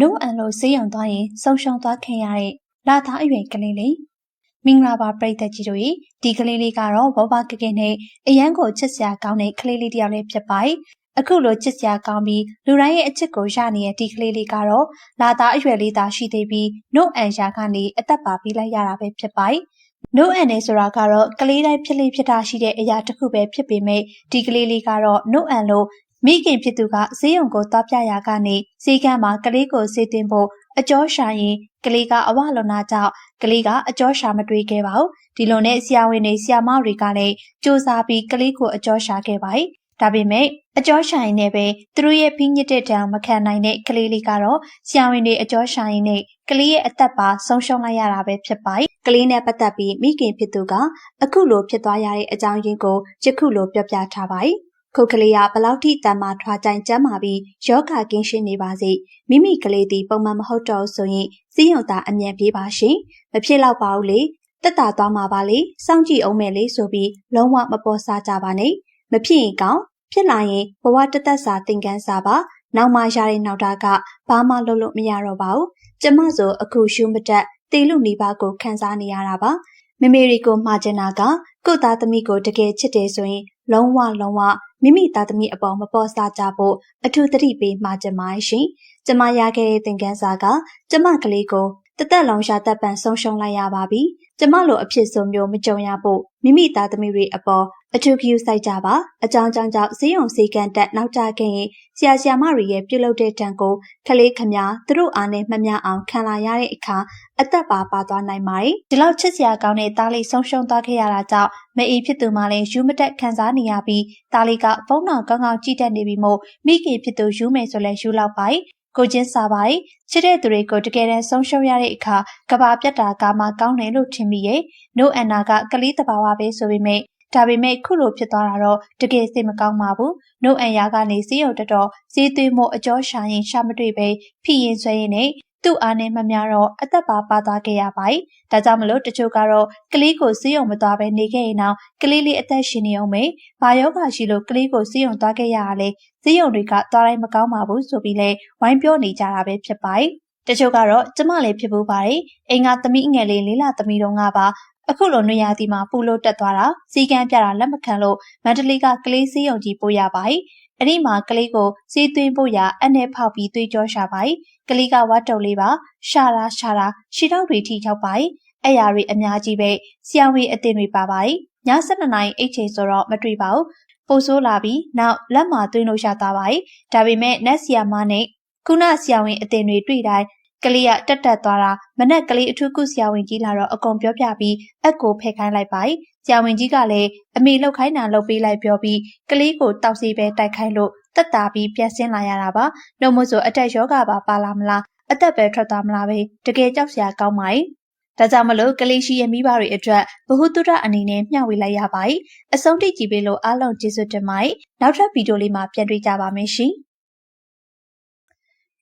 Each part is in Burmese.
နို့အန်လို့ဈေးရုံသွားရင်ဆုံးရှုံးသွားခင်ရတဲ့လာသားအရွယ်ကလေးလေးမင်္ဂလာပါပရိသတ်ကြီးတို့ဒီကလေးလေးကတော့ဘောဘကကဲနဲ့အရန်ကိုချစ်စရာကောင်းတဲ့ကလေးလေးတစ်ယောက်လေးဖြစ်ပါတယ်အခုလိုချစ်စရာကောင်းပြီးလူတိုင်းရဲ့အချစ်ကိုရနေတဲ့ဒီကလေးလေးကတော့လာသားအရွယ်လေးသာရှိသေးပြီးနို့အန်ရာကနေအသက်ပါပြီးလိုက်ရတာပဲဖြစ်ပါတယ်နို့အန်နေဆိုတာကတော့ကလေးတိုင်းဖြစ်လေဖြစ်တာရှိတဲ့အရာတစ်ခုပဲဖြစ်ပေမဲ့ဒီကလေးလေးကတော့နို့အန်လို့ မိခင်ဖြစ်သူကဈေးရုံကိုသွားပြရာကနေဈေးကမ်းမှာကလေးကိုဈေးသွင်းဖို့အကျော်ရှာရင်ကလေးကအဝလွန်နာကြောင့်ကလေးကအကျော်ရှာမတွေ့ခဲ့ပါဘူးဒီလိုနဲ့ဆရာဝန်တွေဆရာမတွေကလည်းစူးစမ်းပြီးကလေးကိုအကျော်ရှာခဲ့ပါတယ်ဒါပေမဲ့အကျော်ရှာရင်လည်းပဲသူတို့ရဲ့ဖိညစ်တဲ့တံမခံနိုင်တဲ့ကလေးလေးကတော့ဆရာဝန်တွေအကျော်ရှာရင်နဲ့ကလေးရဲ့အသက်ပါဆုံးရှုံးလိုက်ရတာပဲဖြစ်ပါတယ်ကလေးနဲ့ပတ်သက်ပြီးမိခင်ဖြစ်သူကအခုလိုဖြစ်သွားရတဲ့အကြောင်းရင်းကိုယခုလိုပြောပြထားပါတယ် ခုတ်ကလေးကဘလောက်ထိတန်မာထွားကြိုင်ကျမ်းမာပြီးယောဂကင်းရှင်းနေပါစေမိမိကလေးဒီပုံမှန်မဟုတ်တော့ဆိုရင်စီးရုံသာအမြန်ပြေးပါရှင်မဖြစ်တော့ပါဘူးလေတက်တာသွားမှာပါလေစောင့်ကြည့်အောင်မယ်လေဆိုပြီးလုံးဝမပေါ်စားကြပါနဲ့မဖြစ်ရင်ကောင်းဖြစ်လာရင်ဘဝတသက်စာသင်ခန်းစာပါနောက်မှရတဲ့နောက်တာကဘာမှလုပ်လို့မရတော့ပါဘူးကျမဆိုအခုရှုမတက်တေလူနေပါကိုခံစားနေရတာပါမမေရီကိုမှာကျင်တာကကိုသားသမီးကိုတကယ်ချစ်တယ်ဆိုရင် လုံးဝလုံးဝမိမိသားသမီးအပေါ်မပေါ်စားကြဖို့အထူးသတိပေးမှာကြပါရှင်။ကျမရခဲ့တဲ့သင်ခန်းစာကကျမကလေးကိုတသက်လုံးရှာသက်ပံဆုံးရှုံးလိုက်ရပါပြီ။ကျမလိုအဖြစ်ဆိုမျိုးမကြုံရဖို့မိမိသားသမီးတွေအပေါ် အထူးဂရုစိုက်ကြပါအကြောင်းကြောင့်ကြောင့်ဈေးရုံဈေးကန်တက်နောက်ကျခဲ့ရင်ဆရာဆရာမတွေရဲ့ပြုလုပ်တဲ့တန်ကိုခလေးခမားသူတို့အားနဲ့မမျှအောင်ခံလာရတဲ့အခါအသက်ပါပါသွားနိုင်ပါတယ်ဒီလောက်ချစ်စရာကောင်းတဲ့သားလေးဆုံးရှုံးသွားခဲ့ရတာကြောင့်မအေးဖြစ်သူမှလည်းယူမတက်ခံစားနေရပြီးသားလေးကဖုန်းတော်ကောင်းကောင်းကြည့်တတ်နေပြီမို့မိခင်ဖြစ်သူယူမယ်ဆိုလဲယူလောက်ပါကိုချင်းစားပါ့ချစ်တဲ့သူတွေကိုတကယ်တမ်းဆုံးရှုံးရတဲ့အခါကဘာပြတ်တာကမှကောင်းတယ်လို့ထင်မိရဲ့နို့အန်နာကကလေးတဘာဝပဲဆိုပေမဲ့ ဒါပေမဲ့ခုလိုဖြစ်သွားတာတော့တကယ်စိတ်မကောင်းပါဘူး။နှုတ်အန်ရာကနေစီးရုံတတော်စီးသွေးမှုအကျော်ရှာရင်ရှာမတွေ့ပဲဖိရင်ဆွဲရင်နဲ့သူ့အားနဲ့မများတော့အသက်ပါပါသွားခဲ့ရပါတယ်။ဒါကြောင့်မလို့တချို့ကတော့ကလေးကိုစီးရုံမသွားပဲနေခဲ့ရင်တော့ကလေးလေးအသက်ရှင်နေအောင်မေ။ဘာယောဂရှိလို့ကလေးကိုစီးရုံသွားခဲ့ရတာလဲ။စီးရုံတွေကသွားတိုင်းမကောင်းပါဘူးဆိုပြီးလဲဝိုင်းပြောနေကြတာပဲဖြစ်ပါတယ်။ တချို့ကတော့ကျမလည်းဖြစ်ဖို့ပါတယ်။အိမ်ကသမီးငယ်လေးလေးလာသမီးတော်ကပါအခုလိုနေရာဒီမှာပူလို့တက်သွားတာစီကံပြတာလက်မခံလို့မန္တလေးကကလေးစည်းရုံကြီးပို့ရပါ යි အဲ့ဒီမှာကလေးကိုစီးသွင်းဖို့ရအနဲ့ဖောက်ပြီးသွေးကြောရှာပါ යි ကလေးကဝတ်တုပ်လေးပါရှာတာရှာတာရှီတော့တွေထိရောက်ပါ යි အဲ့ရာတွေအများကြီးပဲဆရာဝန်အတင်တွေပါပါ යි ည7နာရီအိတ်ချိန်ဆိုတော့မတွေ့ပါဘူးပိုဆိုးလာပြီးနောက်လက်မှာသွင်းလို့ရသွားပါ යි ဒါပေမဲ့နက်ဆီယာမနဲ့ ခုနဆရာဝန်အတင်တွေတွေ့တိုင်းကလေးကတက်တက်သွားတာမနဲ့ကလေးအထူးကုဆရာဝန်ကြီးလာတော့အကုန်ပြောပြပြီးအက်ကိုဖယ်ခိုင်းလိုက်ပါဆရာဝန်ကြီးကလည်းအမေလှုပ်ခိုင်းတာလှုပ်ပေးလိုက်ပြောပြီးကလေးကိုတောက်စီပဲတိုက်ခိုင်းလို့တက်တာပြီးပြန်ဆင်းလာရတာပါနှုတ်မို့ဆိုအတက်ယောဂပါပါလာမလားအသက်ပဲထွက်သွားမလားပဲတကယ်ကြောက်စရာကောင်းပါ යි ဒါကြောင့်မလို့ကလေးရှိရဲ့မိဘတွေအတွက်ဘ ഹു တုဒအနေနဲ့မျှဝေလိုက်ရပါ යි အဆုံးထိကြည့်ပေးလို့အားလုံးကျေးဇူးတင်ပါတယ်နောက်ထပ်ဗီဒီယိုလေးမှာပြန်တွေ့ကြပါမယ်ရှင်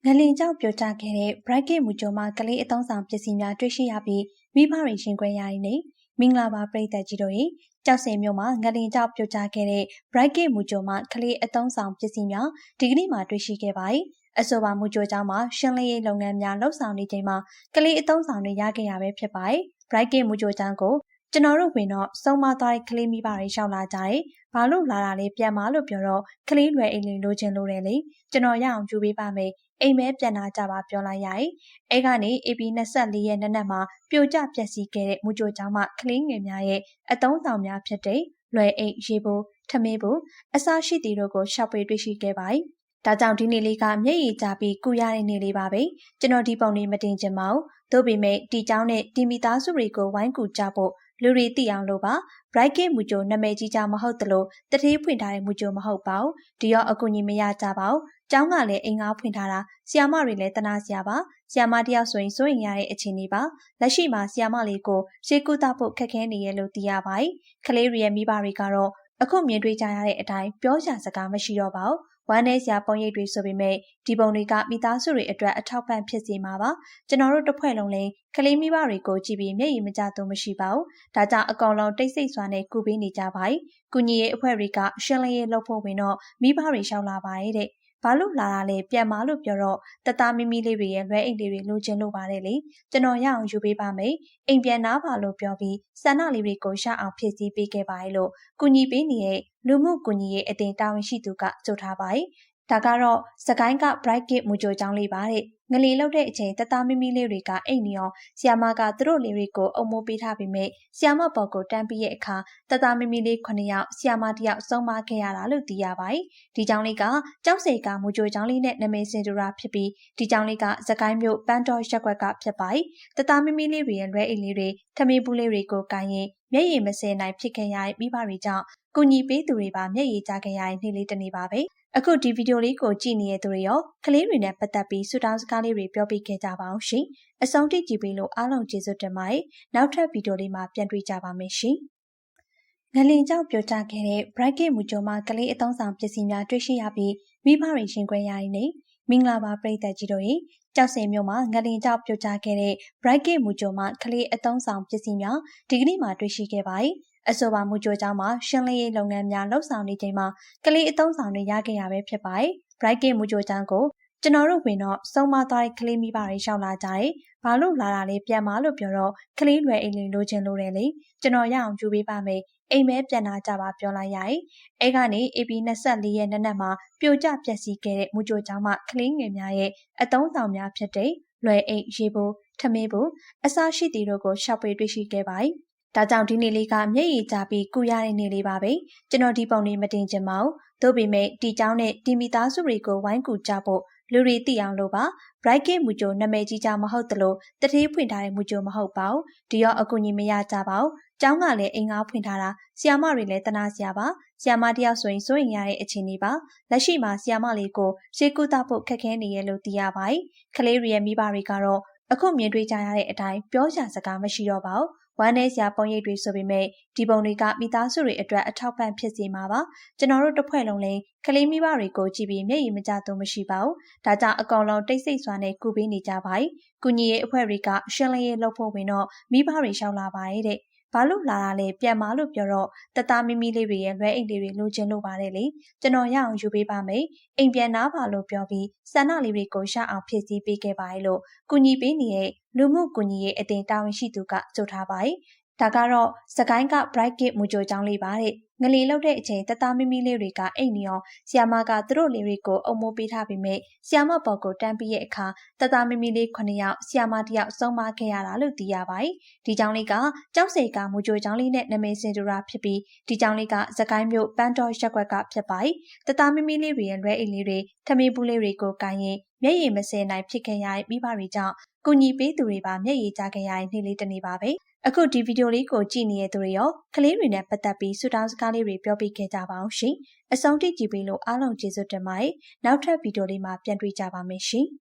ငလင်ကြောင့်ပြိုကျခဲ့တဲ့ Bright မူကြိုမှာကလေးအသုံးဆောင်ပစ္စည်းများတွေ့ရှိရပြီးမိဘတွေရှင်ခွဲရရင်နေမင်္ဂလာပါပရိသတ်ကြီးတို့ရေကြောက်စင်မြို့မှာငလင်ကြောင့်ပြိုကျခဲ့တဲ့ Bright မူကြိုမှာကလေးအသုံးဆောင်ပစ္စည်းများဒီကနေ့မှတွေ့ရှိခဲ့ပါတယ်အဆိုပါမူကြိုကြောင့်မှာရှင်းလင်းရေးလုပ်ငန်းများလှုပ်ဆောင်နေချိန်မှာကလေးအသုံးဆောင်တွေရခဲ့ရပဲဖြစ်ပါတယ်။ Bright မူကြိုကြောင့်ကို ကျွန်တော်တို့ဝင်တော့စုံမသွားတဲ့ကလေးမိဘတွေရှောက်လာကြတယ်။ဘာလို့လာတာလဲပြန်မလို့ပြောတော့ကလေးလွယ်အိမ်လေးလိုချင်လို့တယ်လေ။ကျွန်တော်ရအောင်ကြိုးပေးပါမယ်အိမ်မဲပြန်လာကြပါပြောလိုက်ရတယ်။အဲကနေ AB 24ရက်နေ့နက်မှာပြိုကျပျက်စီးခဲ့တဲ့မူကြိုကျောင်းမှကလေးငယ်များရဲ့အတုံးဆောင်များဖြစ်တဲ့လွယ်အိတ်ရေဘူးထမင်းဘူးအစားရှိတီတို့ကိုရှောက်ပေးတွေ့ရှိခဲ့ပါတယ်။ဒါကြောင့်ဒီနေ့လေးကမျက်ရည်ကျပြီးကုရတဲ့နေ့လေးပါပဲ။ကျွန်တော်ဒီပုံလေးမတင်ချင်ပါဘူး။သို့ပေမဲ့ဒီเจ้าနဲ့ဒီမိသားစုတွေကိုဝိုင်းကူကြဖို့ လူတွေသိအောင်လို့ပါ Bright Gate မူကြိုနာမည်ကြီးကြမဟုတ်တလို့တတိဖွင့်ထားတဲ့မူကြိုမဟုတ်ပါဘူးဒီရောအကူကြီးမရကြပါဘူးကျောင်းကလည်းအိမ်ငါဖွင့်ထားတာဆီယာမတွေလည်းတနာစရာပါဆီယာမတယောက်ဆိုရင်စိုးရင်ရတဲ့အခြေအနေပါလက်ရှိမှာဆီယာမလေးကိုရှေးကုသဖို့ခက်ခဲနေရလို့သိရပါတယ်ကလေးတွေရဲ့မိဘတွေကတော့အခုမြင်တွေ့ကြရတဲ့အတိုင်းပြောစရာစကားမရှိတော့ပါဘူး ဝမ်းနည်းစရာပုံရိပ်တွေဆိုပေမဲ့ဒီပုံတွေကမိသားစုတွေအတွက်အထောက်ပံ့ဖြစ်စေမှာပါကျွန်တော်တို့တစ်ဖွဲ့လုံးလည်းကလေးမိဘတွေကိုကြည့်ပြီးမျက်ရည်မကျသူမရှိပါဘူးဒါကြောင့်အကောင်လုံးတိတ်ဆိတ်စွာနဲ့ကူပေးနေကြပါ යි ကုညီရေးအဖွဲ့တွေကရှင်းလင်းရေးလုပ်ဖို့ဝင်တော့မိဘတွေရှောက်လာပါတယ်တဲ့ ဘာလို့လာတာလဲပြန်မလို့ပြောတော့တသားမိမိလေးတွေရဲ့လွဲအိတ်လေးတွေလိုချင်လို့ပါတယ်လေကျွန်တော်ရအောင်ယူပေးပါမယ်အိမ်ပြန်နားပါလို့ပြောပြီးဆန္ဒလေးတွေကိုရအောင်ဖြည့်ဆည်းပေးခဲ့ပါတယ်လို့ကုညီပေးနေတဲ့လူမှုကုညီရေးအသင်းတာဝန်ရှိသူကကြိုထားပါတယ်ဒါကတော့စကိုင်းက bright gate မူကြိုကျောင်းလေးပါတဲ့ငလီလောက်တဲ့အချိန်တသားမိမိလေးတွေကအိတ်နေအောင်ဆီယာမကသူတို့လေးတွေကိုအုံမိုးပေးထားပြီးမြဲဆီယာမပေါ်ကိုတန်းပြီးရဲ့အခါတသားမိမိလေး9ယောက်ဆီယာမတယောက်ဆုံးမခဲ့ရတာလို့သိရပါတယ်။ဒီကျောင်းလေးကကျောက်စေကမူကြိုကျောင်းလေးနဲ့နာမည်စင်တူတာဖြစ်ပြီးဒီကျောင်းလေးကစကိုင်းမြို့ပန်းတော်ရက်ွက်ကဖြစ်ပါတယ်။တသားမိမိလေးတွေရဲ့လွဲအိတ်လေးတွေထမင်းဘူးလေးတွေကိုကိုင်းရင်မျက်ရည်မစဲနိုင်ဖြစ်ခဲ့ရတဲ့မိဘတွေကြောင့်ကူညီပေးသူတွေပါမျက်ရည်ကျခဲ့ရတဲ့နေ့လေးတစ်နေ့ပါပဲ။အခုဒီဗီဒီယိုလေးကိုကြည့်နေတဲ့သူတွေရောကလေးတွေနဲ့ပတ်သက်ပြီးဆူတောင်းစကားလေးတွေပြောပြခဲ့ကြပါအောင်ရှင်။အဆုံးထိကြည့်ပေးလို့အားလုံးကျေးဇူးတင်ပါတယ်။နောက်ထပ်ဗီဒီယိုလေးမှာပြန်တွေ့ကြပါမယ်ရှင်။ငလင်ကြောင့်ပြောကြားခဲ့တဲ့ Bright Gate မူကြိုမှာကလေးအသုံးဆောင်ပစ္စည်းများတွေ့ရှိရပြီးမိဘတွေရှင်ခွဲရရင်နေမင်္ဂလာပါပရိသတ်ကြီးတို့ရေကြောက်စင်မြို့မှာငလင်ကြောင့်ပြောကြားခဲ့တဲ့ Bright Gate မူကြိုမှာကလေးအသုံးဆောင်ပစ္စည်းများဒီကနေ့မှတွေ့ရှိခဲ့ပါတယ်။အဆိုပါမူကြိုကျောင်းမှာရှင်းလင်းရေးလုပ်ငန်းများလှုပ်ဆောင်နေချိန်မှာကလေးအသုံးဆောင်တွေရခဲ့ရပဲဖြစ်ပါတယ်။ Bright Gate မူကြိုကျောင်းကို ကျွန်တော်တို့ဝင်တော့ဆုံးမသွားတဲ့ကလေးမိဘတွေရှောက်လာကြတယ်။ဘာလို့လာတာလဲပြန်မလို့ပြောတော့ကလေးလွယ်အိမ်လေးလိုချင်လို့တယ်လေ။ကျွန်တော်ရအောင်ယူပေးပါမယ်။အိမ်မဲပြန်လာကြပါပြောလိုက်ရတယ်။အဲကနေ AB 24ရက်နေ့နက်မှာပြိုကျပျက်စီးခဲ့တဲ့မူကြိုကျောင်းမှာကလေးငယ်များရဲ့အသုံးဆောင်များဖြစ်တဲ့လွယ်အိမ်ရေဘူးထမင်းဘူးအစားရှိတီတို့ကိုရှောက်ပေးတွေ့ရှိခဲ့ပါတယ်။ဒါကြောင့်ဒီနေ့လေးကမျက်ရည်ကျပြီးကုရတဲ့နေ့လေးပါပဲကျွန်တော်ဒီပုံလေးမတင်ချင်ပါဘူး သို့ပေမဲ့ဒီเจ้าနဲ့ဒီမိသားစုတွေကိုဝိုင်းကူကြဖို့လူတွေသိအောင်လို့ပါ bright gate မူကြိုနာမည်ကြီးကြမဟုတ်တလို့တတိဖွင့်ထားတဲ့မူကြိုမဟုတ်ပါဘူးဒီရောအကူကြီးမရကြပါဘူးကျောင်းကလည်းအိမ်ငါဖွင့်ထားတာဆီယာမတွေလည်းတနာစရာပါဆီယာမတယောက်ဆိုရင်စိုးရင်ရတဲ့အခြေအနေပါလက်ရှိမှာဆီယာမလေးကိုရှေးကူတာဖို့ခက်ခဲနေရလို့သိရပါတယ်ကလေးတွေရဲ့မိဘတွေကတော့အခုမြင်တွေ့ကြရတဲ့အတိုင်းပြောစရာစကားမရှိတော့ပါဘူး ဝမ်းနည်းစရာပုံရိပ်တွေဆိုပေမဲ့ဒီပုံတွေကမိသားစုတွေအတွက်အထောက်ပံ့ဖြစ်စေမှာပါကျွန်တော်တို့တစ်ဖွဲ့လုံးလည်းကလေးမိဘတွေကိုကြည့်ပြီးမျက်ရည်မကျသူမရှိပါဘူးဒါကြောင့်အကောင်လုံးတိတ်ဆိတ်စွာနဲ့ကူပေးနေကြပါ යි ကုညီရေးအဖွဲ့တွေကရှင်းလင်းရေးလုပ်ဖို့ဝင်တော့မိဘတွေရှောက်လာပါရဲ့တဲ့ ဘာလို့လာတာလဲပြန်မလို့ပြောတော့တသားမိမိလေးတွေရဲ့လွဲအိတ်လေးတွေလိုချင်လို့ပါတယ်လေကျွန်တော်ရအောင်ယူပေးပါမယ်အိမ်ပြန်နားပါလို့ပြောပြီးဆန္ဒလေးတွေကိုရအောင်ဖြည့်ဆည်းပေးခဲ့ပါတယ်လို့ကုညီပေးနေတဲ့လူမှုကူညီရေးအသင်းတာဝန်ရှိသူကကြိုထားပါတယ် ဒါကတော့စကိုင်းက bright gate မူကြိုကျောင်းလေးပါတဲ့ငလီလောက်တဲ့အချိန်တသားမိမိလေးတွေကအိတ်နေအောင်ဆီယာမကသူတို့လေးတွေကိုအုံမိုးပေးထားပြီးမြဲဆီယာမပေါ်ကိုတန်းပြီးရဲ့အခါတသားမိမိလေး9ယောက်ဆီယာမတယောက်ဆုံးမခဲ့ရတာလို့သိရပါတယ်။ဒီကျောင်းလေးကကျောက်စေကမူကြိုကျောင်းလေးနဲ့နာမည်စင်တူတာဖြစ်ပြီးဒီကျောင်းလေးကစကိုင်းမြို့ပန်းတော်ရက်ွက်ကဖြစ်ပါတယ်။တသားမိမိလေးတွေရဲ့လွဲအိတ်လေးတွေထမင်းဘူးလေးတွေကိုကိုင်းရင်မျက်ရည်မစဲနိုင်ဖြစ်ခဲ့ရတဲ့မိဘတွေကြောင့်ကူညီပေးသူတွေပါမျက်ရည်ကျခဲ့ရတဲ့နေ့လေးတစ်နေ့ပါပဲ။ အခုဒီဗီဒီယိုလေးကိုကြည့်နေတဲ့သူတွေရောကလေးတွေနဲ့ပတ်သက်ပြီးဆူတောင်းစကားလေးတွေပြောပြခဲ့ကြပါအောင်ရှင်။အဆုံးထိကြည့်ပေးလို့အားလုံးကျေးဇူးတင်ပါတယ်။နောက်ထပ်ဗီဒီယိုလေးမှာပြန်တွေ့ကြပါမယ်ရှင်။